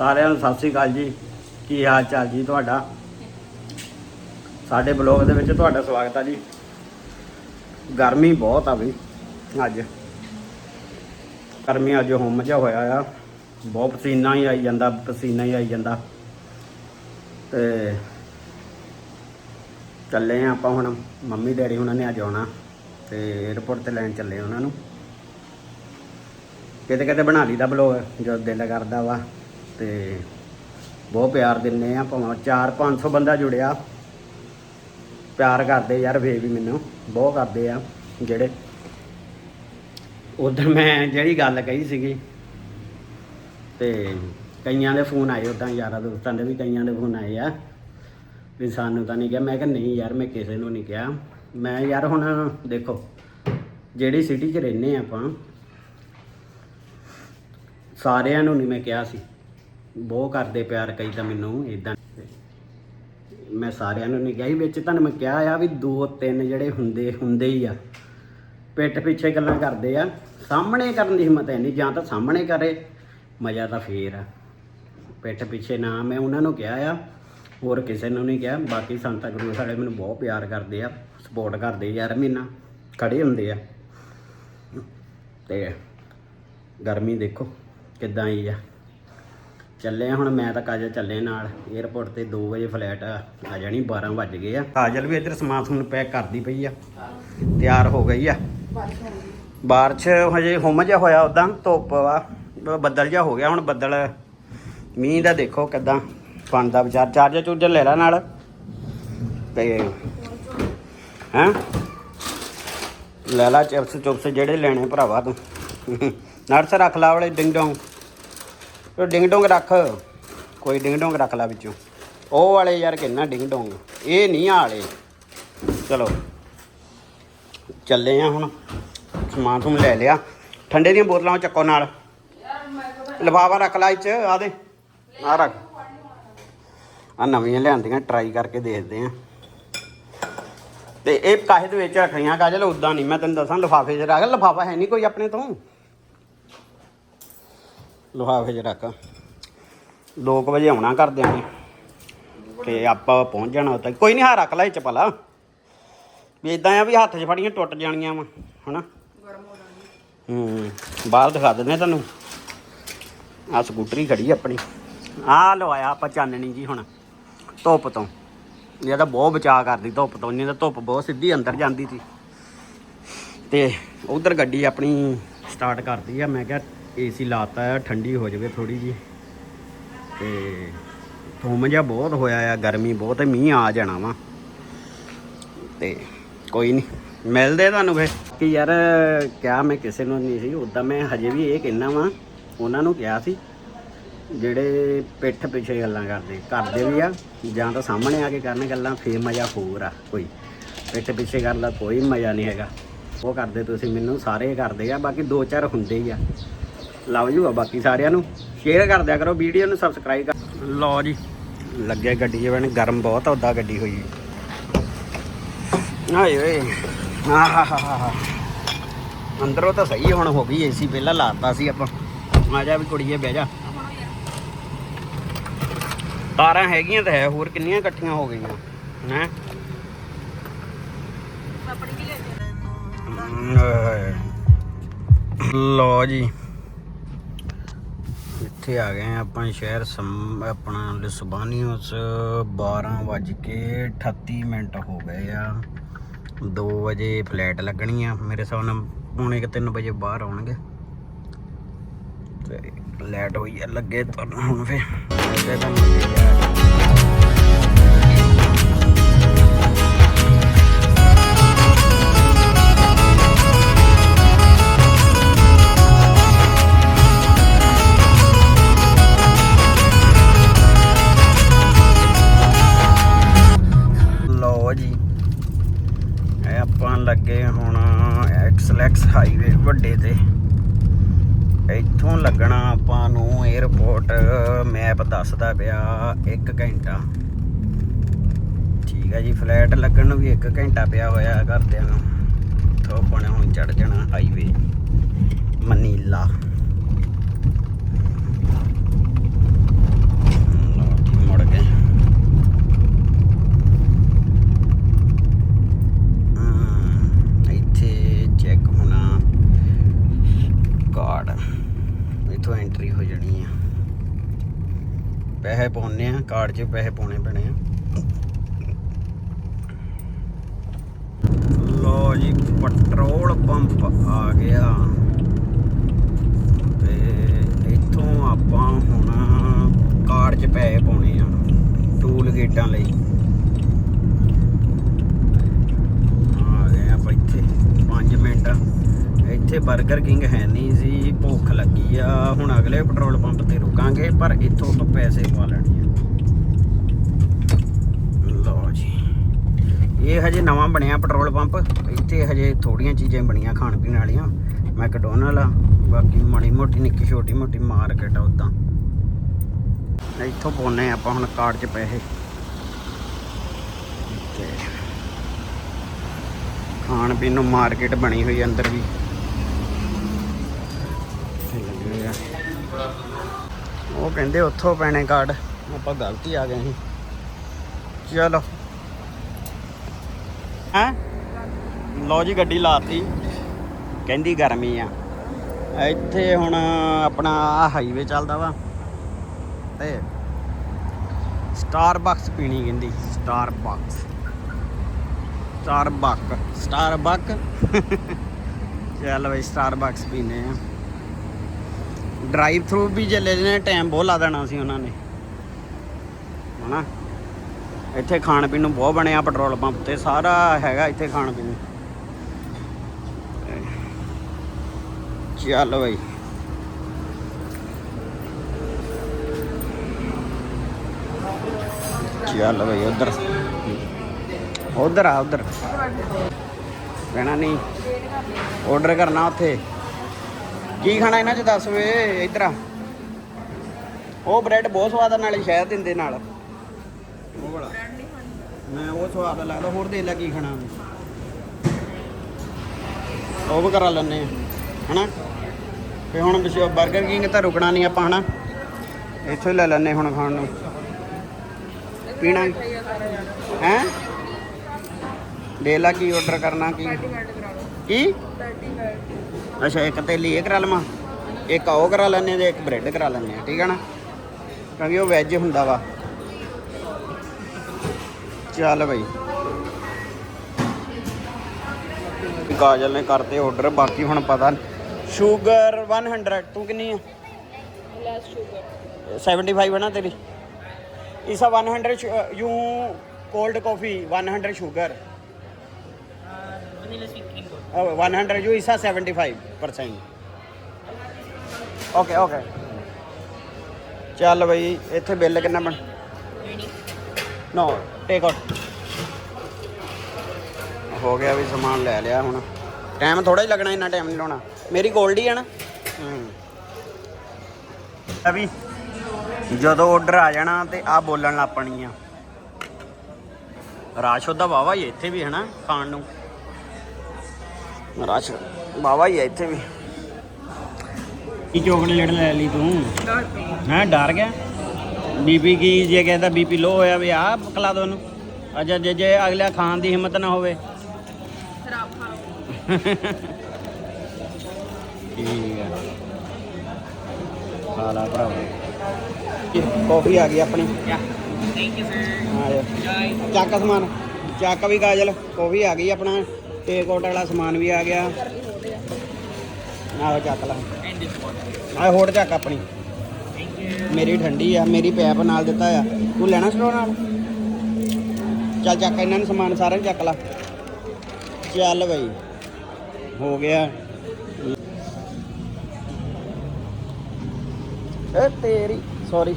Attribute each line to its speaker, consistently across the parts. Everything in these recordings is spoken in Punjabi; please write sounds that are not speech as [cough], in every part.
Speaker 1: ਸਾਰਿਆਂ ਨੂੰ ਸਤਿ ਸ੍ਰੀ ਅਕਾਲ ਜੀ। ਕੀ ਹਾਲ ਚਾਲ ਜੀ ਤੁਹਾਡਾ? ਸਾਡੇ ਬਲੌਗ ਦੇ ਵਿੱਚ ਤੁਹਾਡਾ ਸਵਾਗਤ ਆ ਜੀ। ਗਰਮੀ ਬਹੁਤ ਆ ਵੀ ਅੱਜ। ਗਰਮੀ ਅੱਜ ਹੁਮ ਜਿਹਾ ਹੋਇਆ ਆ। ਬਹੁਤ ਪਸੀਨਾ ਹੀ ਆਈ ਜਾਂਦਾ, ਪਸੀਨਾ ਹੀ ਆਈ ਜਾਂਦਾ। ਤੇ ਚੱਲੇ ਆ ਆਪਾਂ ਹੁਣ, ਮੰਮੀ ਡੈਡੀ ਉਹਨਾਂ ਨੇ ਅੱਜ ਆਉਣਾ ਤੇ 에어ਪੋਰਟ ਤੇ ਲੈਣ ਚੱਲੇ ਉਹਨਾਂ ਨੂੰ। ਕਿਤੇ ਕਿਤੇ ਬਣਾ ਲਈਦਾ ਬਲੌਗ, ਜਦੋਂ ਦਿਲ ਕਰਦਾ ਵਾ। ਤੇ ਬਹੁਤ ਪਿਆਰ ਦਿੰਨੇ ਆ, ਭਾਵੇਂ 4-500 ਬੰਦਾ ਜੁੜਿਆ। ਪਿਆਰ ਕਰਦੇ ਯਾਰ ਵੇ ਵੀ ਮੈਨੂੰ। ਬਹੁਤ ਕਰਦੇ ਆ ਜਿਹੜੇ। ਉਧਰ ਮੈਂ ਜਿਹੜੀ ਗੱਲ ਕਹੀ ਸੀਗੀ, ਤੇ ਕਈਆਂ ਦੇ ਫੋਨ ਆਏ ਉਦਾਂ ਯਾਰਾਂ ਦੋਸਤਾਂ ਦੇ ਵੀ ਕਈਆਂ ਦੇ ਫੋਨ ਆਏ ਆ। ਵੀ ਸਾਨੂੰ ਤਾਂ ਨਹੀਂ ਕਿਹਾ। ਮੈਂ ਕਿਹਾ, ਨਹੀਂ ਯਾਰ, ਮੈਂ ਕਿਸੇ ਨੂੰ ਨਹੀਂ ਕਿਹਾ। ਮੈਂ ਯਾਰ, ਹੁਣ ਦੇਖੋ, ਜਿਹੜੀ ਸਿਟੀ 'ਚ ਰਹਿੰਦੇ ਆ ਆਪਾਂ, ਸਾਰਿਆਂ ਨੂੰ ਨਹੀਂ ਮੈਂ ਕਿਹਾ ਸੀ। ਬਹੁਤ ਕਰਦੇ ਪਿਆਰ ਕਈ ਤਾਂ ਮੈਨੂੰ ਇਦਾਂ ਮੈਂ ਸਾਰਿਆਂ ਨੂੰ ਨਹੀਂ ਕਿਹਾ ਸੀ ਵਿੱਚ ਤੁਹਾਨੂੰ ਮੈਂ ਕਿਹਾ ਆ ਵੀ ਦੋ ਤਿੰਨ ਜਿਹੜੇ ਹੁੰਦੇ ਹੁੰਦੇ ਹੀ ਆ। ਪਿੱਠ ਪਿੱਛੇ ਗੱਲਾਂ ਕਰਦੇ ਆ। ਸਾਹਮਣੇ ਕਰਨ ਦੀ ਹਿੰਮਤ ਹੈ ਨਹੀਂ, ਜਾਂ ਤਾਂ ਸਾਹਮਣੇ ਕਰੇ, ਮਜ਼ਾ ਤਾਂ ਫੇਰ ਆ। ਪਿੱਠ ਪਿੱਛੇ ਨਾ ਮੈਂ ਉਹਨਾਂ ਨੂੰ ਕਿਹਾ ਆ, ਹੋਰ ਕਿਸੇ ਨੂੰ ਨਹੀਂ ਕਿਹਾ। ਬਾਕੀ ਸੰਤਾ ਗੁਰੂ ਸਾਡੇ ਮੈਨੂੰ ਬਹੁਤ ਪਿਆਰ ਕਰਦੇ ਆ ਸਪੋਰਟ ਕਰਦੇ ਯਾਰ ਮਹੀਨਾ, ਖੜੇ ਹੁੰਦੇ ਆ। ਤੇ ਗਰਮੀ ਦੇਖੋ ਕਿੱਦਾਂ ਆਈ ਆ। ਚੱਲੇ ਆ, ਹੁਣ ਮੈਂ ਤਾਂ ਕਾਜਲ ਚੱਲੇ ਨਾਲ। 에어ਪੋਰਟ ਤੇ 2 ਵਜੇ ਫਲੈਟ ਆ ਜਾਣੀ 12 ਵੱਜ ਗਏ ਆ। ਕਾਜਲ ਵੀ ਇੱਧਰ ਸਮਾਨ ਸਮੂਨ ਪੈਕ ਕਰਦੀ ਪਈ ਆ। ਤਿਆਰ ਹੋ ਗਈ ਆ। ਬਾਰਿਸ਼ ਹਜੇ ਹੁਮ ਜਿਹਾ ਹੋਇਆ ਉਦਾਂ ਧੁੱਪ ਵਾ ਬੱਦਲ ਜਿਹਾ ਹੋ ਗਿਆ, ਹੁਣ ਬੱਦਲ ਮੀਂਹ ਦਾ ਦੇਖੋ ਕਿਦਾਂ ਬਣਦਾ ਵਿਚਾਰ। ਚਾਰਜਰ ਚੂਰਜਰ ਲੈ ਲੈ ਨਾਲ। ਤੇ ਹੈਂ? ਲੈ ਲਾ ਚਿਪਸ ਚੁਪਸ ਜਿਹੜੇ ਲੈਣੇ ਭਰਾਵਾ ਤੂੰ। [laughs] ਨਰਸ ਰੱਖ ਲਾ ਵਾਲੇ ਡਿੰਗ ਡੋਂਗ ਉਹ ਡਿੰਗ ਡੋਂਗ ਰੱਖ। ਕੋਈ ਡਿੰਗ ਡੋਂਗ ਰੱਖ ਲਾ ਵਿੱਚੋਂ। ਉਹ ਵਾਲੇ ਯਾਰ ਕਿੰਨਾ ਡਿੰਗ ਡੋਂਗ। ਇਹ ਨਹੀਂ ਆਲੇ ਚਲੋ। ਚੱਲੇ ਆ ਹੁਣ। ਸਮਾਨ ਸਮੂਨ ਲੈ ਲਿਆ। ਠੰਡੇ ਦੀਆਂ ਬੋਤਲਾਂ ਚੱਕੋ ਨਾਲ। ਲਿਫਾਫਾ ਰੱਖ ਲਾ ਇੱਚ ਆ ਦੇ। ਆ ਰੱਖ। ਆ ਨਵੀਆਂ ਲਿਆਂਦੀਆਂ ਟਰਾਈ ਕਰਕੇ ਦੇਖਦੇ ਆ। ਤੇ ਇਹ ਕਾਹੇ ਦੇ ਵਿੱਚ ਰੱਖੀਆਂ? ਕਾਜਲ ਉਦਾਂ ਨਹੀਂ। ਮੈਂ ਤੈਨੂੰ ਦੱਸਾਂ, ਲਿਫਾਫੇ 'ਚ ਰੱਖ। ਲਿਫਾਫਾ ਹੈ ਨਹੀਂ ਕੋਈ ਆਪਣੇ ਤੋਂ। ਲਿਫਾਫੇ 'ਚ ਰੱਖ। 2 ਵਜੇ ਆਉਣਾ ਕਰਦਿਆਂ ਨੇ, ਤੇ ਆਪਾਂ ਪਹੁੰਚ ਜਾਣਾ ਉੱਥੇ। ਕੋਈ ਨਹੀਂ ਹਾਂ ਰੱਖ ਲੈ ਇਹ ਚ ਭਲਾ। ਵੀ ਇਦਾਂ ਆ ਵੀ ਹੱਥ 'ਚ ਫੜੀਆਂ, ਟੁੱਟ ਜਾਣੀਆਂ ਵਾ, ਹਨਾ? ਹੂੰ, ਬਾਹਰ ਦਿਖਾ ਦਿੰਦੇ ਆ ਤੁਹਾਨੂੰ ਆ ਸਕੂਟਰੀ ਖੜੀ ਆਪਣੀ। ਆ ਲਵਾਇਆ ਆਪਾਂ ਚਾਨਣੀ ਜੀ ਹੁਣ, ਧੁੱਪ ਤੋਂ। ਇਹ ਤਾਂ ਬਹੁਤ ਬਚਾ ਕਰਦੀ ਧੁੱਪ ਤੋਂ ਨਹੀਂ ਤਾਂ ਧੁੱਪ ਬਹੁਤ ਸਿੱਧੀ ਅੰਦਰ ਜਾਂਦੀ ਸੀ। ਤੇ ਉਧਰ ਗੱਡੀ ਆਪਣੀ ਸਟਾਰਟ ਕਰਦੀ ਆ, ਮੈਂ ਕਿਹਾ ਏਸੀ ਲਾਤਾ ਆ, ਠੰਡੀ ਹੋ ਜਾਵੇ ਥੋੜੀ ਜੀ ਤੇ ਧੁੰਮ ਜਿਹਾ ਬਹੁਤ ਹੋਇਆ ਆ, ਗਰਮੀ ਬਹੁਤ ਹੈ ਮੀਂਹ ਆ ਜਾਣਾ ਵਾ। ਤੇ ਕੋਈ ਨਹੀਂ ਮਿਲਦੇ ਤੁਹਾਨੂੰ ਫੇ ਕਿ ਯਾਰ, ਕਿਹਾ ਮੈਂ ਕਿਸੇ ਨੂੰ ਨਹੀਂ ਸੀ ਉਦਾਂ ਮੈਂ ਹਜੇ ਵੀ ਇਹ ਕਹਿਣਾ ਵਾਂ, ਉਹਨਾਂ ਨੂੰ ਕਿਹਾ ਸੀ, ਜਿਹੜੇ ਪਿੱਠ ਪਿੱਛੇ ਗੱਲਾਂ ਕਰਦੇ ਕਰਦੇ ਵੀ ਆ, ਜਾਂ ਤਾਂ ਸਾਹਮਣੇ ਆ ਕੇ ਕਰਨ ਗੱਲਾਂ, ਫੇਰ ਮਜ਼ਾ ਹੋਰ ਆ, ਕੋਈ। ਪਿੱਠ ਪਿੱਛੇ ਕਰਨ ਦਾ ਕੋਈ ਮਜ਼ਾ ਨਹੀਂ ਹੈਗਾ। ਉਹ ਕਰਦੇ ਤੁਸੀਂ ਮੈਨੂੰ, ਸਾਰੇ ਕਰਦੇ ਆ, ਬਾਕੀ ਦੋ ਚਾਰ ਹੁੰਦੇ ਹੀ ਆ। ਲਵ ਯੂ ਆ ਬਾਕੀ ਸਾਰਿਆਂ ਨੂੰ ਸ਼ੇਅਰ ਕਰ ਦਿਆ ਕਰੋ ਵੀਡੀਓ ਨੂੰ ਸਬਸਕ੍ਰਾਈਬ ਕਰ ਲਓ ਜੀ। ਲੱਗੇ ਗੱਡੀ ਜਿਵੇਂ ਗਰਮ ਬਹੁਤ ਆ ਉਦਾਂ ਗੱਡੀ ਹੋਈ। ਆਏ ਓਏ। ਆਹ ਹਾ ਹਾ ਹਾ ਅੰਦਰੋਂ ਤਾਂ ਸਹੀ ਹੁਣ ਹੋ ਗਈ ਏਸੀ ਪਹਿਲਾਂ ਲਾਤਾ ਸੀ ਆਪਾਂ। ਆ ਜਾ ਵੀ ਕੁੜੀਏ ਬਹਿ ਜਾ। ਤਾਰਾਂ ਹੈਗੀਆਂ ਤਾਂ ਹੈ ਹੋਰ ਕਿੰਨੀਆਂ ਇਕੱਠੀਆਂ ਹੋ ਗਈਆਂ ਹੈ? ਲੋ ਜੀ। ਇੱਥੇ ਆ ਗਏ ਹਾਂ ਆਪਾਂ ਸ਼ਹਿਰ ਸਮ ਆਪਣਾ ਲਿਸਬਾਨੀਓਸ 12 ਵੱਜ ਕੇ 38 ਮਿੰਟ ਹੋ ਗਏ ਆ। 2 ਵਜੇ ਫਲੈਟ ਲੱਗਣੀ ਆ, ਮੇਰੇ ਹਿਸਾਬ ਨਾਲ ਪੌਣੇ ਕਿ 3 ਵਜੇ ਬਾਹਰ ਆਉਣਗੇ। ਤੇ ਲੈਟ ਹੋਈ ਆ, ਲੱਗੇ ਤੁਹਾਨੂੰ ਹੁਣ ਫੇ ਲੱਗੇ ਤਾਂ ਲੱਗੇ ਯਾਰ ਇਹ ਲੱਗੇ ਹੁਣ ਐਕਸਲੈਕਸ ਹਾਈਵੇ ਵੱਡੇ ਤੇ। ਇੱਥੋਂ ਲੱਗਣਾ ਆਪਾਂ ਨੂੰ 에어ਪੋਰਟ ਮੈਪ ਦੱਸਦਾ ਪਿਆ 1 ਘੰਟਾ। ਠੀਕ ਹੈ ਜੀ ਫਲੈਟ ਲੱਗਣ ਨੂੰ ਵੀ 1 ਘੰਟਾ ਪਿਆ ਹੋਇਆ ਘਰਦਿਆਂ ਨੂੰ। ਤੋਂ ਆਪਾਂ ਨੇ ਹੁਣ ਚੜ ਜਾਣਾ ਹਾਈਵੇ ਮਨੀਲਾ। ਕਾਰਡ। ਇਥੋਂ ਐਂਟਰੀ ਹੋ ਜਾਣੀ ਆ। ਪੈਸੇ ਪਾਉਣੇ ਆ, ਕਾਰਡ 'ਚ ਪੈਸੇ ਪਾਉਣੇ ਪੈਣੇ ਆ। ਲੋ ਜੀ, ਪੈਟਰੋਲ ਪੰਪ ਆ ਗਿਆ। ਤੇ ਇੱਥੋਂ ਆਪਾਂ ਹੁਣ ਕਾਰਡ 'ਚ ਪੈਸੇ ਪਾਉਣੇ ਆ, ਟੂਲ ਗੇਟਾਂ ਲਈ। ਆ ਗਏ ਆਪਾਂ ਇੱਥੇ 5 ਮਿੰਟ। ਇੱਥੇ 버ਗਰ ਕਿੰਗ ਹੈ ਨਹੀਂ ਸੀ ਭੁੱਖ ਲੱਗੀ ਆ। ਹੁਣ ਅਗਲੇ ਪੈਟਰੋਲ ਪੰਪ ਤੇ ਰੁਕਾਂਗੇ, ਪਰ ਇੱਥੋਂ ਆਪਾਂ ਪੈਸੇ ਪਾ ਲੈਣੇ ਆ। ਲਓ ਜੀ। ਇਹ ਹਜੇ ਨਵਾਂ ਬਣਿਆ ਪੈਟਰੋਲ ਪੰਪ। ਇੱਥੇ ਹਜੇ ਥੋੜੀਆਂ ਚੀਜ਼ਾਂ ਬਣੀਆਂ ਖਾਣ ਪੀਣ ਵਾਲੀਆਂ। ਮੈਕਡੋਨਲ ਆ, ਬਾਕੀ ਮਾੜੀ ਮੋਟੀ, ਨਿੱਕੀ ਛੋਟੀ ਮੋਟੀ ਮਾਰਕੀਟ ਆ ਉਦਾਂ। ਇੱਥੋਂ ਪਾਉਨੇ ਆਪਾਂ ਹੁਣ ਕਾਰਡ 'ਚ ਪੈਸੇ। ਤੇ ਖਾਣ ਪੀਣ ਨੂੰ ਮਾਰਕੀਟ ਬਣੀ ਹੋਈ ਅੰਦਰ ਵੀ। ਉਹ ਕਹਿੰਦੇ ਉੱਥੋਂ ਪੈਣੇ ਕਾਰਡ। ਆਪਾਂ ਗਲਤੀ ਆ ਗਏ ਸੀ। ਚਲੋ। ਹੈ? ਲਓ ਜੀ ਗੱਡੀ ਲਾਤੀ। ਕਹਿੰਦੀ ਗਰਮੀ ਆ। ਇੱਥੇ ਹੁਣ ਆਪਣਾ ਹਾਈਵੇ ਚੱਲਦਾ ਵਾ। ਤੇ ਸਟਾਰਬਕਸ ਪੀਣੀ ਕਹਿੰਦੀ। ਸਟਾਰਬਕਸ ਸਟਾਰਬਕ ਸਟਾਰਬਕ ਚੱਲ ਬਈ ਸਟਾਰਬਕਸ ਪੀਨੇ ਆ। ਡਰਾਈਵ ਥਰੂ ਵੀ ਚੱਲੇ ਨੇ ਟਾਈਮ ਬਹੁਤ ਲਾ ਦੇਣਾ ਸੀ ਉਹਨਾਂ ਨੇ। ਹਨਾ? ਇੱਥੇ ਖਾਣ ਪੀਣ ਨੂੰ ਬਹੁਤ ਬਣਿਆ ਪੈਟਰੋਲ ਪੰਪ ਤੇ, ਸਾਰਾ ਹੈਗਾ ਇੱਥੇ ਖਾਣ ਪੀਣ। ਨੂੰ ਚੱਲ ਬਈ। ਚੱਲ ਬਈ ਉਧਰ। ਉਧਰ ਆ, ਉਧਰ। ਕਹਿਣਾ ਨਹੀਂ। ਆਰਡਰ ਕਰਨਾ ਉੱਥੇ। ਕੀ ਖਾਣਾ ਇਹਨਾਂ ਚ ਦੱਸ ਵੇ ਇੱਧਰ ਆ। ਉਹ ਬ੍ਰੈਡ ਬਹੁਤ ਸਵਾਦ ਆ ਨਾਲੇ ਸ਼ਹਿਦ ਦਿੰਦੇ ਨਾਲ। ਉਹ ਵਾਲਾ। ਮੈਂ ਉਹ ਸਵਾਦ ਲੱਗਦਾ ਹੋਰ ਦੇ ਲੈ ਕੀ ਖਾਣਾ। ਉਹ ਵੀ ਕਰਾ ਲੈਣੇ ਹਨਾ? ਤੇ ਹੁਣ ਬਿਸ਼ੋ 버ਗਰ ਕਿੰਗ ਤਾਂ ਰੁਕਣਾ ਨਹੀਂ ਆਪਾਂ ਹਨਾ? ਇੱਥੋਂ ਹੀ ਲੈ ਲੈਣੇ ਹੁਣ ਖਾਣ ਨੂੰ। ਪੀਣਾ ਹੈ? ਦੇ ਲਾ ਕੀ ਆਰਡਰ ਕਰਨਾ ਕੀ? ਕੀ? ਅੱਛਾ ਇੱਕ ਤੇਲੀ ਇਹ ਕਰਾ ਲਵਾਂ ਇੱਕ ਉਹ ਕਰਾ ਲੈਣੇ ਤੇ ਇੱਕ ਬ੍ਰੈਡ ਕਰਾ ਲੈਣੇ ਆ ਠੀਕ ਹੈ ਨਾ? ਕਿਉਂਕਿ ਉਹ ਵੈਜ ਹੁੰਦਾ ਵਾ। ਚੱਲ ਬਈ। ਕਾਜਲ ਨੇ ਕਰਤੇ ਆਰਡਰ ਬਾਕੀ ਹੁਣ ਪਤਾ ਸ਼ੂਗਰ 100 ਤੂੰ ਕਿੰਨੀ ਆ?
Speaker 2: Less sugar
Speaker 1: 75 ਹੈ ਨਾ ਤੇਰੀ? ਇਸਾ 100 you cold coffee 100 sugar
Speaker 2: cream
Speaker 1: Oh, 100 you is a 75%. Okay okay ਚੱਲ ਬਈ ਇੱਥੇ ਬਿੱਲ ਕਿੰਨਾ ਬਣ ਨੋ ਟੇਕ ਆਊਟ ਹੋ ਗਿਆ ਵੀ ਸਮਾਨ ਲੈ ਲਿਆ ਹੁਣ ਟਾਈਮ ਥੋੜਾ ਹੀ ਲੱਗਣਾ ਇੰਨਾ ਟਾਈਮ ਨਹੀਂ ਲਾਉਣਾ ਮੇਰੀ ਗੋਲਡੀ ਹੈ ਨਾ ਹੂੰ ਅਭੀ ਜਦੋਂ ਆਰਡਰ ਆ ਜਾਣਾ ਤੇ ਆ ਬੋਲਣ ਲੱਪਣੀ ਆ ਰਾਸ਼ ਉਹਦਾ ਵਾਵਾ ਹੈ ਇੱਥੇ ਵੀ ਹੈ ਨਾ ਖਾਣ ਨੂੰ ਰਸ਼ ਬਾਵਾ ਹੀ ਹੈ ਇੱਥੇ ਵੀ। ਕੀ ਚੋਕਲੇਟ ਲੈ ਲਈ ਤੂੰ? ਹਾਂ ਡਰ ਗਿਆ? ਬੀਪੀ ਕੀ ਜੇ ਕਹਿੰਦਾ ਬੀਪੀ ਲੋ ਹੋਇਆ ਵੀ ਆ ਖਲਾ ਦੋ ਉਹਨੂੰ ਅਜਾ ਜੇ ਜੇ ਅਗਲਾ ਖਾਣ ਦੀ ਹਿੰਮਤ ਨਾ ਹੋਵੇ।
Speaker 2: ਖਰਾਬ
Speaker 1: ਠੀਕ ਹੈ ਖਾ ਲਾ ਭਰਾਵਾ ਕਾਫੀ ਆ ਗਈ ਆਪਣੀ?
Speaker 2: ਥੈਂਕ ਯੂ ਸਰ
Speaker 1: ਆ ਜਾ। ਚੱਕ ਸਮਾਨ। ਚੱਕ ਵੀ ਕਾਜਲ ਕਾਫੀ ਆ ਗਈ ਆਪਣਾ। ਟੇਕ ਆਊਟ ਵਾਲਾ ਸਮਾਨ ਵੀ ਆ ਗਿਆ। ਆਹੋ ਚੱਕ ਲਾ।
Speaker 2: ਐਂਡ ਦਿਸ
Speaker 1: ਚੱਕ ਆਪਣੀ। ਮੇਰੀ ਠੰਡੀ ਆ, ਮੇਰੀ ਪੈਪ ਨਾਲ ਦਿੱਤਾ ਆ। ਤੂੰ ਲੈਣਾ ਸਟੋਰ ਨਾਲ? ਚੱਲ ਚੱਕ, ਇਹਨਾਂ ਨੂੰ ਸਮਾਨ ਸਾਰਾ ਚੱਕ ਲਾ। ਚੱਲ ਬਈ, ਹੋ ਗਿਆ। ਏ ਤੇਰੀ ਸੌਰੀ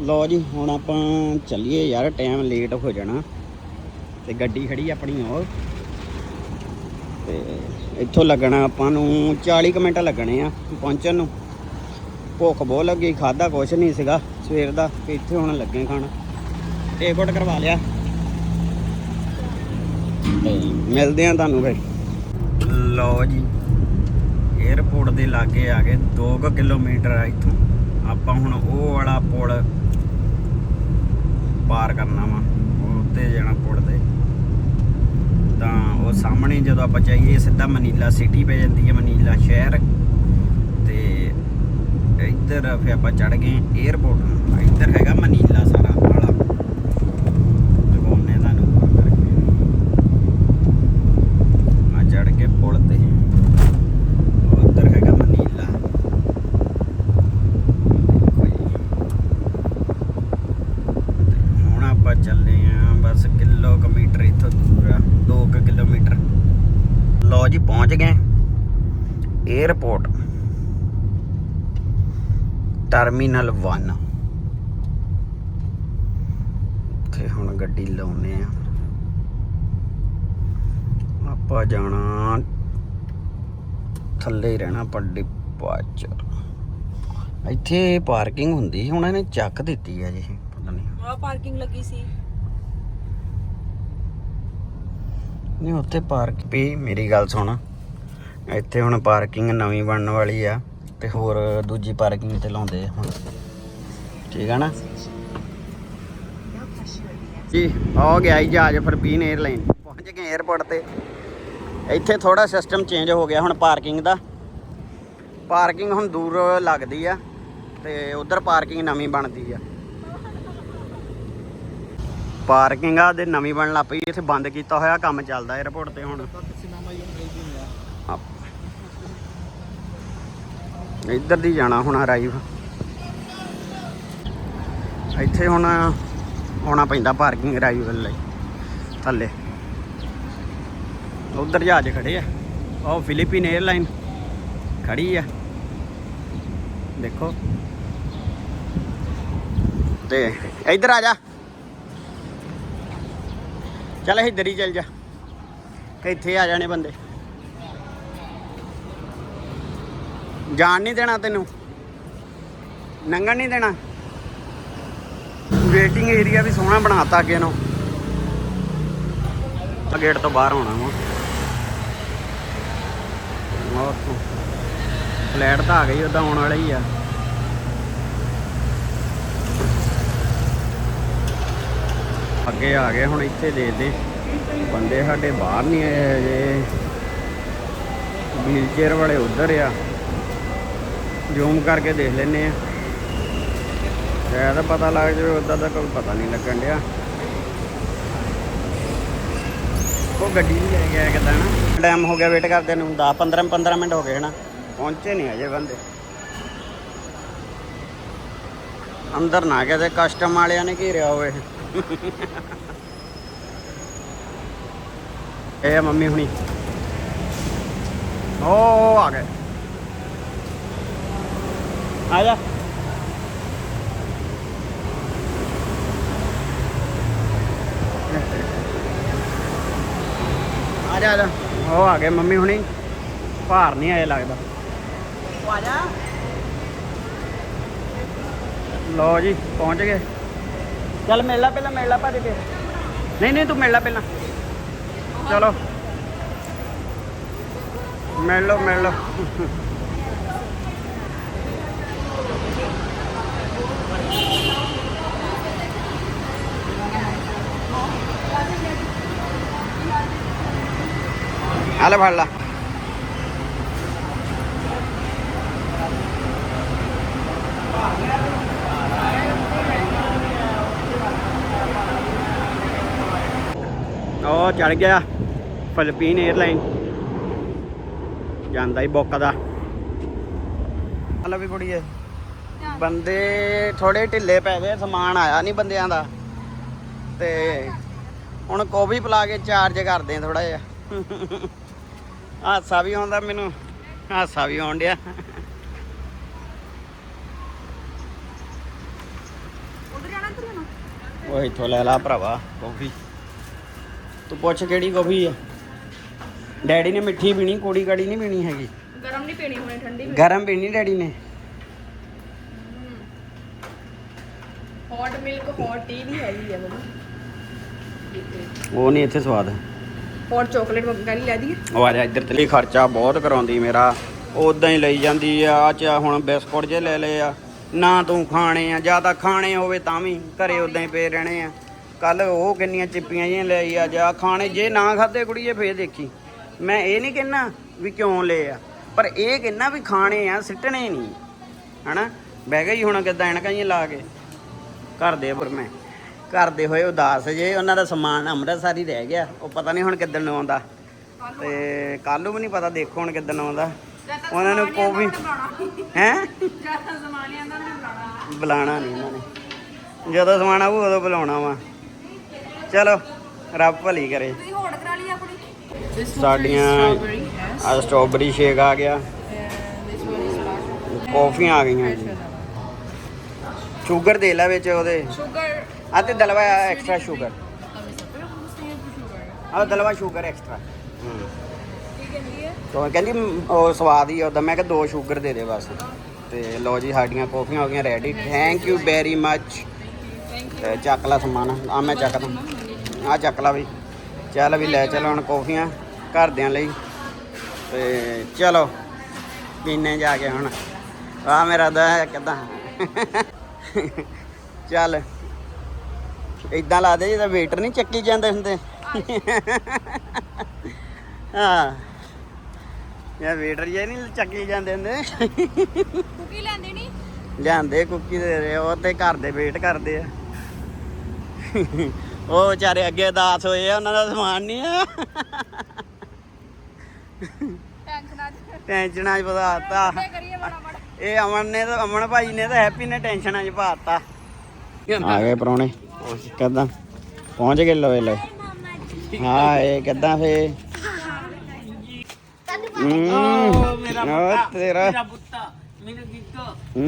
Speaker 1: ਲੋ ਜੀ, ਹੁਣ ਆਪਾਂ ਚੱਲੀਏ ਯਾਰ, ਟਾਈਮ ਲੇਟ ਹੋ ਜਾਣਾ। ਤੇ ਗੱਡੀ ਖੜੀ ਆਪਣੀ ਉਹ। ਤੇ ਇੱਥੋਂ ਲੱਗਣਾ ਆਪਾਂ ਨੂੰ 40 ਕੁ ਮਿੰਟ ਲੱਗਣੇ ਆ ਪਹੁੰਚਣ ਨੂੰ। ਭੁੱਖ ਬਹੁਤ ਲੱਗੀ ਖਾਦਾ ਕੁਛ ਨਹੀਂ ਸੀਗਾ ਸਵੇਰ ਦਾ, ਤੇ ਇੱਥੇ ਹੁਣ ਲੱਗੇ ਖਾਣਾ। ਟੇਕਆਊਟ ਕਰਵਾ ਲਿਆ। ਮਿਲਦੇ ਆ ਤੁਹਾਨੂੰ ਫਿਰ। ਲਓ ਜੀ 에어ਪੋਰਟ ਦੇ ਲਾਗੇ ਆ ਗਏ 2 ਕਿਲੋਮੀਟਰ ਆ ਇੱਥੋਂ। ਆਪਾਂ ਹੁਣ ਉਹ ਵਾਲਾ ਪੁਲ ਪਾਰ ਕਰਨਾ ਵਾ, ਉੱਤੇ ਜਾਣਾ ਪੁਲ ਤੇ। ਤਾਂ ਉਹ ਸਾਹਮਣੇ ਜਦੋਂ ਆਪਾਂ ਜਾਈਏ ਸਿੱਧਾ ਮਨੀਲਾ ਸਿਟੀ ਪੈ ਜਾਂਦੀ ਹੈ, ਮਨੀਲਾ ਸ਼ਹਿਰ। ਤੇ ਇੱਧਰ ਫਿਰ ਆਪਾਂ ਚੜ ਗਏ 에어ਪੋਰਟ ਨੂੰ। ਇੱਧਰ ਹੈਗਾ ਮਨੀਲਾ ਸਾਰਾ ਵਾਲਾ ਦਿਖਾਉਂਦੇ ਤੁਹਾਨੂੰ ਉੱਪਰ ਕਰਕੇ ਆ ਚੜ ਕੇ ਪੁਲ ਤੇ ਉੱਧਰ ਹੈਗਾ ਮਨੀਲਾ ਦੇਖੋ ਜੀ ਤੇ ਹੁਣ ਆਪਾਂ ਚੱਲੇ ਆਂ ਬਸ ਕਿਲੋਮੀਟਰ ਇੱਥੋਂ ਦੂਰ ਆ 2 ਕਿਲੋਮੀਟਰ ਲੋ ਜੀ, ਪਹੁੰਚ ਗਏ। 에어ਪੋਰਟ ਟਰਮੀਨਲ 1 ਤੇ ਹੁਣ ਗੱਡੀ ਲਾਉਨੇ ਆ। ਆਪਾਂ ਜਾਣਾ ਥੱਲੇ ਹੀ ਰਹਿਣਾ ਪੱਡੀ ਪਾਚ ਇੱਥੇ ਪਾਰਕਿੰਗ ਹੁੰਦੀ ਸੀ, ਹੁਣ ਇਹਨੇ ਚੱਕ ਦਿੱਤੀ ਆ ਜੀ, ਪਤਾ ਨਹੀਂ।
Speaker 2: ਆ ਪਾਰਕਿੰਗ ਲੱਗੀ ਸੀ।
Speaker 1: ਨਹੀਂ, ਉੱਥੇ ਪਾਰਕ ਵੀ, ਮੇਰੀ ਗੱਲ ਸੁਣ। ਇੱਥੇ ਹੁਣ ਪਾਰਕਿੰਗ ਨਵੀਂ ਬਣਨ ਵਾਲੀ ਆ ਤੇ ਹੋਰ ਦੂਜੀ ਪਾਰਕਿੰਗ ਤੇ ਲਾਉਂਦੇ ਆ ਹੁਣ। ਠੀਕ ਆ ਨਾ? ਜੀ ਆ ਗਿਆ ਜੀ ਜਹਾਜ਼ ਫਰਪੀਨ 에ਅਰਲਾਈਨ ਪਹੁੰਚ ਗਏ 에ਅਰਪੋਰਟ ਤੇ। ਇੱਥੇ ਥੋੜਾ ਸਿਸਟਮ ਚੇਂਜ ਹੋ ਗਿਆ ਹੁਣ ਪਾਰਕਿੰਗ ਦਾ। ਪਾਰਕਿੰਗ ਹੁਣ ਦੂਰ ਲੱਗਦੀ ਆ ਤੇ ਉਧਰ ਪਾਰਕਿੰਗ ਨਵੀਂ ਬਣਦੀ ਆ। ਪਾਰਕਿੰਗ ਆ ਦੇ ਨਵੀਂ ਬਣਨ ਲੱਗ ਪਈ ਇੱਥੇ ਬੰਦ ਕੀਤਾ ਹੋਇਆ ਕੰਮ ਚੱਲਦਾ 에ਅਰਪੋਰਟ ਤੇ ਹੁਣ। ਇੱਧਰ ਦੀ ਜਾਣਾ ਹੁਣ ਅਰਾਈਵ ਇੱਥੇ ਹੁਣ ਆਉਣਾ ਪੈਂਦਾ ਪਾਰਕਿੰਗ ਅਰਾਈਵਲ ਲਈ ਥੱਲੇ। ਉਧਰ ਜਹਾਜ਼ ਖੜੇ ਆ। ਉਹ ਫਿਲੀਪੀਨ 에ਅਰਲਾਈਨ ਖੜੀ ਆ। ਦੇਖੋ। ਤੇ ਇੱਧਰ ਆ ਜਾ। ਚੱਲ ਇੱਧਰ ਹੀ ਚੱਲ ਜਾ। ਇੱਥੇ ਆ ਜਾਣੇ ਬੰਦੇ। ਜਾਣ ਨਹੀਂ ਦੇਣਾ ਤੈਨੂੰ। ਨੰਗਣ ਨਹੀਂ ਦੇਣਾ। ਵੇਟਿੰਗ ਏਰੀਆ ਵੀ ਸੋਹਣਾ ਬਣਾਤਾ ਅੱਗੇ ਨੂੰ ਆ ਗੇਟ ਤੋਂ ਬਾਹਰ ਆਉਣਾ ਵਾ। ਫਲੈਟ ਤਾਂ ਆ ਗਈ ਉਦਾਂ ਆਉਣ ਵਾਲਾ ਹੀ ਆ। ਅੱਗੇ ਆ ਗਏ, ਹੁਣ ਇੱਥੇ ਦੇਖਦੇ ਬੰਦੇ ਸਾਡੇ ਬਾਹਰ ਨਹੀਂ ਆਏ ਹਜੇ। ਵੀਲ ਚੇਅਰ ਵਾਲੇ ਉਧਰ ਆ। ਜ਼ੂਮ ਕਰਕੇ ਦੇਖ ਲੈਨੇ ਆ। ਸ਼ਾਇਦ ਪਤਾ ਲੱਗ ਜਾਵੇ ਉਦਾਂ ਦਾ ਕੋਈ ਪਤਾ ਨਹੀਂ ਲੱਗਣ ਡਿਆ। ਉਹ ਗੱਡੀ ਨਹੀਂ ਲੈ ਗਿਆ ਕਿਦਾਂ ਨਾ। ਟਾਈਮ ਹੋ ਗਿਆ ਵੇਟ ਕਰਦੇ ਨੂੰ 10 15 15 ਮਿੰਟ ਹੋ ਗਏ ਹਨਾ। ਪਹੁੰਚੇ ਨਹੀਂ ਅਜੇ ਬੰਦੇ। ਅੰਦਰ ਨਾ ਕਿਤੇ ਕਸਟਮ ਵਾਲਿਆਂ ਨੇ ਘੇਰਿਆ ਹੋਵੇ। ਇਹ ਮੰਮੀ ਹੁਣੀ। ਓ ਆ ਗਏ। ਆ ਜਾ। ਆ ਜਾ ਆ ਉਹ ਆ ਗਏ ਮੰਮੀ ਹੁਣੀ। ਭਾਰ ਨਹੀਂ ਆਏ ਲੱਗਦਾ।
Speaker 2: ਆ ਜਾ।
Speaker 1: ਲਓ ਜੀ ਪਹੁੰਚ ਗਏ। ਚੱਲ ਮਿਲ ਲਾ ਪਹਿਲਾਂ, ਮਿਲ ਲਾ ਭੱਜ ਕੇ ਨਹੀਂ ਨਹੀਂ, ਤੂੰ ਮਿਲ ਲਾ ਪਹਿਲਾਂ। ਚਲੋ। ਮਿਲ ਲਓ ਮਿਲ ਲਓ। ਆ ਫੜ ਲਾ। ਉਹ ਚੜ ਗਿਆ ਫਿਲੀਪੀਨ 에ਅਰਲਾਈਨ ਜਾਂਦਾ ਹੀ ਬੁੱਕ ਦਾ। ਹਲੋ ਵੀ ਕੁੜੀਏ ਬੰਦੇ ਥੋੜੇ ਢਿੱਲੇ ਪੈ ਗਏ ਸਮਾਨ ਆਇਆ ਨਹੀਂ ਬੰਦਿਆਂ ਦਾ। ਤੇ ਹੁਣ ਕੋਵੀ ਪਲਾ ਕੇ ਚਾਰਜ ਕਰਦੇ ਥੋੜਾ ਜਿਹਾ। ਹਾਸਾ ਵੀ ਆਉਂਦਾ ਮੈਨੂੰ ਹਾਸਾ ਵੀ ਆਉਣ ਡਿਆ।
Speaker 2: ਉਧਰ ਜਾਣਾ ਜਾਣਾ
Speaker 1: ਉਹ ਇੱਥੋਂ ਲੈ ਲਾ ਭਰਾਵਾ ਕੌਫੀ ਤੂੰ ਪੁੱਛ ਕਿਹੜੀ ਕੌਫੀ ਆ। ਡੈਡੀ ਨੇ ਮਿੱਠੀ ਪੀਣੀ ਕੋੜੀ ਕਾੜੀ ਨਹੀਂ ਪੀਣੀ ਹੈਗੀ।
Speaker 2: ਗਰਮ ਨਹੀਂ ਪੀਣੀ ਹੁਣੇ ਠੰਡੀ
Speaker 1: ਗਰਮ ਪੀਣੀ ਡੈਡੀ ਨੇ।
Speaker 2: ਹੌਟ ਮਿਲਕ ਹੌਟ ਟੀ ਵੀ ਹੈਗੀ ਆ ਮੈਨੂੰ।
Speaker 1: ਉਹ ਨਹੀਂ ਇੱਥੇ ਸਵਾਦ।
Speaker 2: ਹੌਟ ਚਾਕਲੇਟ ਮੰਗਾਈ ਲੈ ਦਈਏ
Speaker 1: ਉਹ ਆ ਜਾ ਇੱਧਰ ਤੇ। ਖਰਚਾ ਬਹੁਤ ਕਰਾਉਂਦੀ ਮੇਰਾ। ਉਦਾਂ ਹੀ ਲਈ ਜਾਂਦੀ ਆ ਆ ਚ ਹੁਣ ਬਿਸਕੁਟ ਜੇ ਲੈ ਲਏ ਆ। ਨਾ ਤੂੰ ਖਾਣੇ ਆ ਜਾਂ ਤਾਂ ਖਾਣੇ ਹੋਵੇ ਤਾਂ ਵੀ ਘਰੇ ਉਦਾਂ ਹੀ ਪਏ ਰਹਿਣੇ ਆ। ਕੱਲ ਉਹ ਕਿੰਨੀਆਂ ਚਿੱਪੀਆਂ ਜਿਹੀਆਂ ਲਈ ਆ ਜਾਂ ਖਾਣੇ ਜੇ ਨਾ ਖਾਦੇ ਕੁੜੀਏ ਫੇਰ ਦੇਖੀ। ਮੈਂ ਇਹ ਨਹੀਂ ਕਹਿਣਾ ਵੀ ਕਿਉਂ ਲਏ ਆ ਪਰ ਇਹ ਕਹਿਣਾ ਵੀ ਖਾਣੇ ਆ ਸਿੱਟਣੇ ਨਹੀਂ। ਹਨਾ? ਬਹਿ ਗਈ ਹੁਣ ਕਿੱਦਾਂ ਐਨਕਾਂ ਹੀ ਲਾ ਕੇ? ਘਰ ਦੇ ਪਰ ਮੈਂ। ਘਰ ਦੇ ਹੋਏ ਉਦਾਸ ਜੇ ਉਹਨਾਂ ਦਾ ਸਮਾਨ ਅੰਮ੍ਰਿਤਸਰ ਹੀ ਰਹਿ ਗਿਆ ਉਹ ਪਤਾ ਨਹੀਂ ਹੁਣ ਕਿੱਦਣ ਨੂੰ ਆਉਂਦਾ। ਤੇ ਕੱਲ ਨੂੰ ਵੀ ਨਹੀਂ ਪਤਾ ਦੇਖੋ ਹੁਣ ਕਿੱਦਣ ਆਉਂਦਾ। ਉਹਨਾਂ ਨੂੰ ਕੋਵੀ ਹੈ?
Speaker 2: ਜ਼ਿਆਦਾ ਜ਼ਮਾਨਿਆਂ ਦਾ ਨਹੀਂ ਬੁਲਾਣਾ
Speaker 1: ਬੁਲਾਣਾ ਨਹੀਂ ਉਹਨਾਂ ਨੇ। ਜਦੋਂ ਸਮਾਨ ਆਊ ਉਦੋਂ ਬੁਲਾਉਣਾ ਵਾ। ਚਲੋ ਰੱਬ ਭਲੀ ਕਰੇ।
Speaker 2: ਤੁਸੀਂ ਹੋੜ ਕਰਾ ਲਈ ਆਪਣੀ?
Speaker 1: ਸਾਡੀਆਂ ਆ ਸਟ੍ਰਾਬੇਰੀ ਸ਼ੇਕ ਆ ਗਿਆ। ਕੌਫੀਆਂ ਆ ਗਈਆਂ ਜੀ। ਸ਼ੂਗਰ ਦੇ ਲੈ ਵਿੱਚ ਉਹਦੇ।
Speaker 2: ਸ਼ੂਗਰ
Speaker 1: ਆ ਤੇ ਦਲਵਾ ਐਕਸਟਰਾ ਸ਼ੂਗਰ ਆ। ਦਲਵਾ ਸ਼ੂਗਰ ਐਕਸਟਰਾ ਹੂੰ।
Speaker 2: ਕੀ ਕਹਿੰਦੀ ਹੈ
Speaker 1: ਤੋ ਕਹਿੰਦੀ ਮ, ਉਹ ਸਵਾਦ ਹੀ ਉਹਦਾ। ਮੈਂ ਕਿਹਾ ਦੋ ਸ਼ੂਗਰ ਦੇ ਦੇ ਬਸ। ਤੇ ਲੋ ਜੀ ਸਾਡੀਆਂ ਕੌਫੀਆਂ ਹੋ ਗਈਆਂ ready thank you very much ਤੇ ਚੱਕ ਲਾ ਸਮਾਨ। ਆ ਮੈਂ ਚੱਕਦਾ। ਆ ਚੱਕ ਲਾ ਵੀ ਚੱਲ ਵੀ ਲੈ ਚਲੋ ਹੁਣ ਕੌਫੀਆਂ ਘਰਦਿਆਂ ਲਈ। ਤੇ ਚਲੋ ਪੀਨੇ ਜਾ ਕੇ ਹੁਣ। ਆ ਮੇਰਾ ਦਾ ਕਿਦਾਂ? ਚੱਲ। ਇਦਾਂ ਲਾ ਦੇ ਜਿਹਦਾ ਵੇਟਰ ਨਹੀਂ ਚੱਕੀ ਜਾਂਦੇ ਹੁੰਦੇ। ਹਾਂ। ਇਹ ਵੇਟਰ ਜੇ ਨਹੀਂ ਚੱਕੀ ਜਾਂਦੇ ਹੁੰਦੇ।
Speaker 2: ਕੁਕੀ ਲੈਂਦੇ ਨਹੀਂ
Speaker 1: ਲਿਆਂਦੇ ਕੁੱਕੀ ਦੇ ਰਹੇ ਉਹ ਤੇ ਘਰ ਦੇ ਵੇਟ ਕਰਦੇ ਆ। ਉਹ ਵਿਚਾਰੇ ਅੱਗੇ ਦਾਸ ਹੋਏ ਆ ਉਹਨਾਂ ਦਾ ਸਮਾਨ ਨਹੀਂ ਆ।
Speaker 2: ਟੈਨਸ਼ਨਾਂ ਚ।
Speaker 1: ਪਤਾਤਾ
Speaker 2: ਇਹ
Speaker 1: ਅਮਨ ਨੇ ਤਾਂ ਅਮਨ ਭਾਈ ਨੇ ਤਾਂ ਹੈਪੀ ਨੇ ਟੈਨਸ਼ਨਾਂ 'ਚ ਪਾਤਾ ਆ ਗਏ ਪਰੋਣੇ। ਕਿੱਦਾਂ? ਪਹੁੰਚ ਗਏ ਲੋਏ ਲੈ ਹਾਂ ਇਹ ਕਿੱਦਾਂ ਫੇ? ਹੂੰ। ਮੇਰਾ ਤੇਰਾ?
Speaker 3: ਮੇਰਾ ਪੁੱਤਾ ਮੈਨੂੰ ਦਿੱਤਾ
Speaker 1: ਹੂੰ।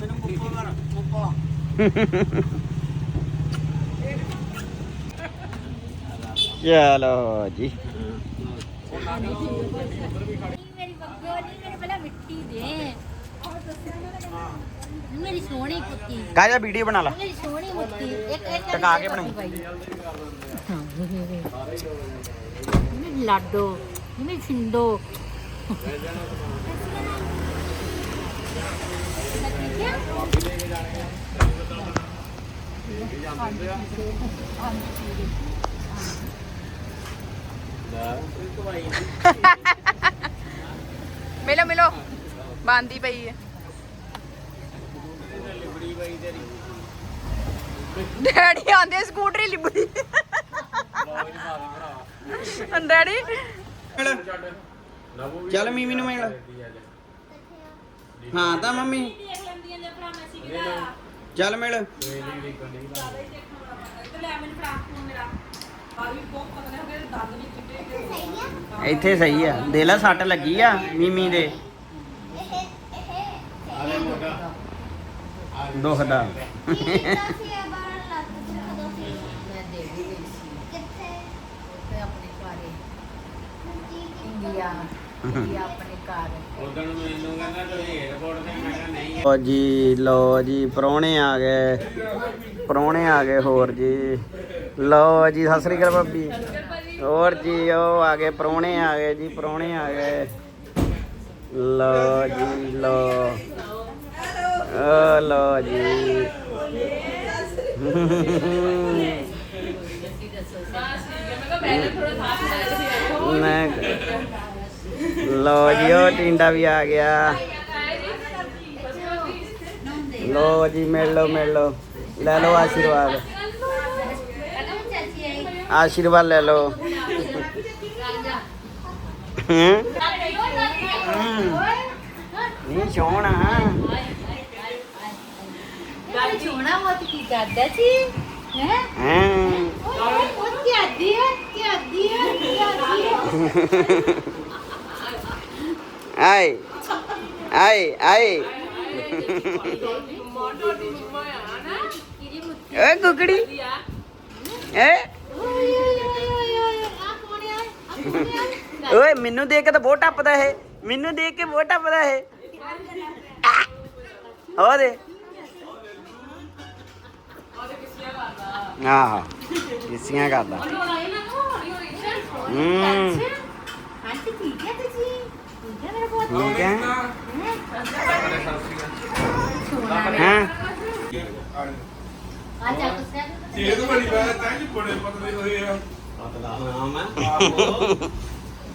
Speaker 3: ਮੈਨੂੰ ਮੁੱਕੋ ਕਰ ਮੁੱਕੋ। [laughs]
Speaker 1: ਚਲੋ ਜੀ?
Speaker 4: ਮੇਰੀ ਬੱਗੋ ਨਹੀਂ ਮੇਰੇ ਪਹਿਲਾਂ ਮਿੱਟੀ ਦੇ। ਮੇਰੀ ਸੋਹਣੀ ਕੁੱਤੀ।
Speaker 1: ਕਾਹਦਾ ਵੀਡੀਓ ਬਣਾ ਲਾ।
Speaker 4: ਮੇਰੀ ਸੋਹਣੀ ਮੁੱਤੀ ਇੱਕ ਇੱਕ
Speaker 1: ਟਕਾ ਕੇ ਬਣਾਈ।
Speaker 4: ਮੇਰੀ ਲਾਡੋ ਮੇਰੀ ਸਿੰਦੋ [laughs]
Speaker 2: ਮਿਲੋ ਮਿਲੋ। ਬਾਂਦੀ ਪਈ ਹੈ। ਡੈਡੀ ਆਂਦੇ ਸਕੂਟਰੀ ਲਿਬੜੀ। ਡੈਡੀ।
Speaker 1: ਚੱਲ ਮੀਮੀ ਨੂੰ ਮਿਲ। ਹਾਂ ਤਾਂ ਮੰਮੀ। ਚੱਲ ਮਿਲ। ਇੱਥੇ ਸਹੀ ਆ। ਦੇ ਲੈ ਸੱਟ ਲੱਗੀ ਆ ਮੀਮੀ ਦੇ। ਦੁਖਦਾ
Speaker 4: ਇੰਡੀਆ। ਆਪਣੇ ਘਰ।
Speaker 3: ਉਦੋਂ ਮੈਨੂੰ ਕਹਿੰਦਾ ਤੁਸੀਂ 에어ਪੋਰਟ ਤੇ ਮੈਂ
Speaker 1: ਲੋ ਜੀ ਲੋ ਜੀ ਪਰੌਣੇ ਆ ਗਏ। ਪਰੌਣੇ ਆ ਗਏ ਹੋਰ ਜੀ। ਲੋ ਜੀ, ਸਤਿ ਸ੍ਰੀ ਅਕਾਲ ਭਾਬੀ। ਹੋਰ ਜੀ, ਉਹ ਆ ਗਏ ਪਰੌਣੇ ਆ ਗਏ ਜੀ ਪਰੌਣੇ ਆ ਗਏ। ਲੋ ਜੀ ਲੋ ਓ ਲੋ ਜੀ। ਮੈਂ ਲੋ ਜੀ, ਉਹ ਟਿੰਡਾ ਵੀ ਆ ਗਿਆ। ਲੋ ਜੀ ਮਿਲ ਲਓ ਮਿਲ ਲਓ। ਲੈ ਲਓ ਆਸ਼ੀਰਵਾਦ। ਆਸ਼ੀਰਵਾਦ ਲੈ ਲਓ। ਹਮ? ਨਹੀਂ ਸੋਹਣਾ
Speaker 4: ਗੱਲ ਛੋਣਾ ਮਤ ਕੀ ਕਰਦਾ ਸੀ? ਹੈ?
Speaker 1: ਹਾਂ
Speaker 4: ਉਹ ਕੀ ਆਦੀ ਹੈ ਕੀ ਆਦੀ ਹੈ ਕੀ ਆਦੀ ਹੈ?
Speaker 1: ਆਏ ਆਏ ਆਏ। ਏ ਕੁਕੜੀ। ਏ।
Speaker 4: ਓਏ ਓਏ ਓਏ ਓਏ ਆ ਕੌਣ ਹੈ ਆ ਕੌਣ ਹੈ
Speaker 1: ਓਏ ਮੈਨੂੰ ਦੇਖ ਕੇ ਤਾਂ ਬਹੁਤ ਟੱਪਦਾ ਇਹ। ਮੈਨੂੰ ਦੇਖ ਕੇ ਬਹੁਤ ਟੱਪਦਾ ਇਹ। ਹੋ ਦੇ। ਆਹ ਕਿਸੀਆਂ ਕਰਦਾ। ਹੂੰ।
Speaker 4: ਹਾਂ ਤੇ ਠੀਕ ਹੈ ਤੁਸੀਂ। ਠੀਕ ਹੈ ਮੇਰਾ ਬਹੁਤ
Speaker 1: ਠੀਕ ਹੈ। ਹਾਂ।
Speaker 4: ਆ ਜਾ ਕੁਛ
Speaker 5: ਇਹ ਤਾਂ ਬੜੀ ਬਾਤ ਹੈ ਜੀ ਬੜੇ ਪਤਲੇ ਹੋਏ ਆ।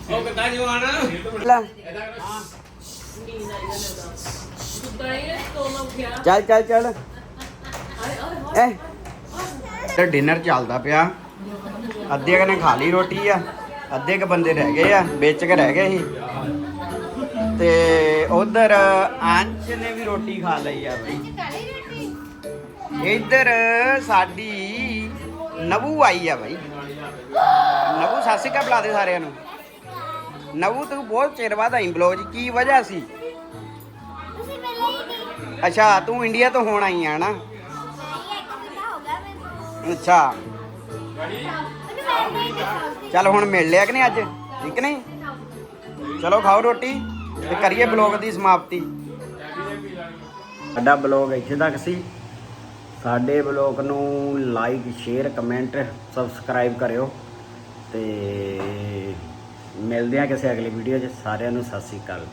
Speaker 3: ਉਹ ਕਿੱਦਾਂ ਜਵਾਨ?
Speaker 1: ਲੈ। ਚੱਲ ਚੱਲ ਚੱਲ। ਤੇ ਡਿਨਰ ਚੱਲਦਾ ਪਿਆ। ਅੱਧੇ ਕਨੇ ਖਾ ਲਈ ਰੋਟੀ ਆ। ਅੱਧੇ ਕ ਬੰਦੇ ਰਹਿ ਗਏ ਆ ਵਿੱਚ ਕੇ ਰਹਿ ਗਏ ਸੀ। ਤੇ ਉਧਰ ਅੰਸ਼ ਨੇ ਵੀ ਰੋਟੀ ਖਾ ਲਈ ਆ ਬਈ। ਇੱਧਰ ਸਾਡੀ ਨਵੂ ਆਈ ਆ ਬਈ। ਨਵੂ ਸਾਸੀ ਕਾ ਬੁਲਾ ਦੇ ਸਾਰਿਆਂ ਨੂੰ। ਨਵੂ ਤੂੰ ਬਹੁਤ ਚਿਰ ਬਾਅਦ ਆਈ ਬਲੌਗ 'ਚ ਕੀ ਵਜ੍ਹਾ ਸੀ? ਅੱਛਾ ਤੂੰ ਇੰਡੀਆ ਤੋਂ ਹੁਣ ਆਈ ਆ ਨਾ ਅੱਛਾ। ਚੱਲ ਹੁਣ ਮਿਲ ਲਿਆ ਕਿ ਨਹੀਂ ਅੱਜ? ਠੀਕ ਨਹੀਂ? ਚਲੋ ਖਾਓ ਰੋਟੀ। ਤੇ ਕਰੀਏ ਬਲੌਗ ਦੀ ਸਮਾਪਤੀ। ਸਾਡਾ ਬਲੌਗ ਇੱਥੇ ਤੱਕ ਸੀ। ਸਾਡੇ ਬਲੌਗ ਨੂੰ ਲਾਈਕ, ਸ਼ੇਅਰ, ਕਮੈਂਟ, ਸਬਸਕ੍ਰਾਈਬ ਕਰਿਓ। ਤੇ ਮਿਲਦੇ ਆ ਕਿਸੇ ਅਗਲੀ ਵੀਡੀਓ 'ਚ। ਸਾਰਿਆਂ ਨੂੰ ਸਤਿ ਸ੍ਰੀ ਅਕਾਲ।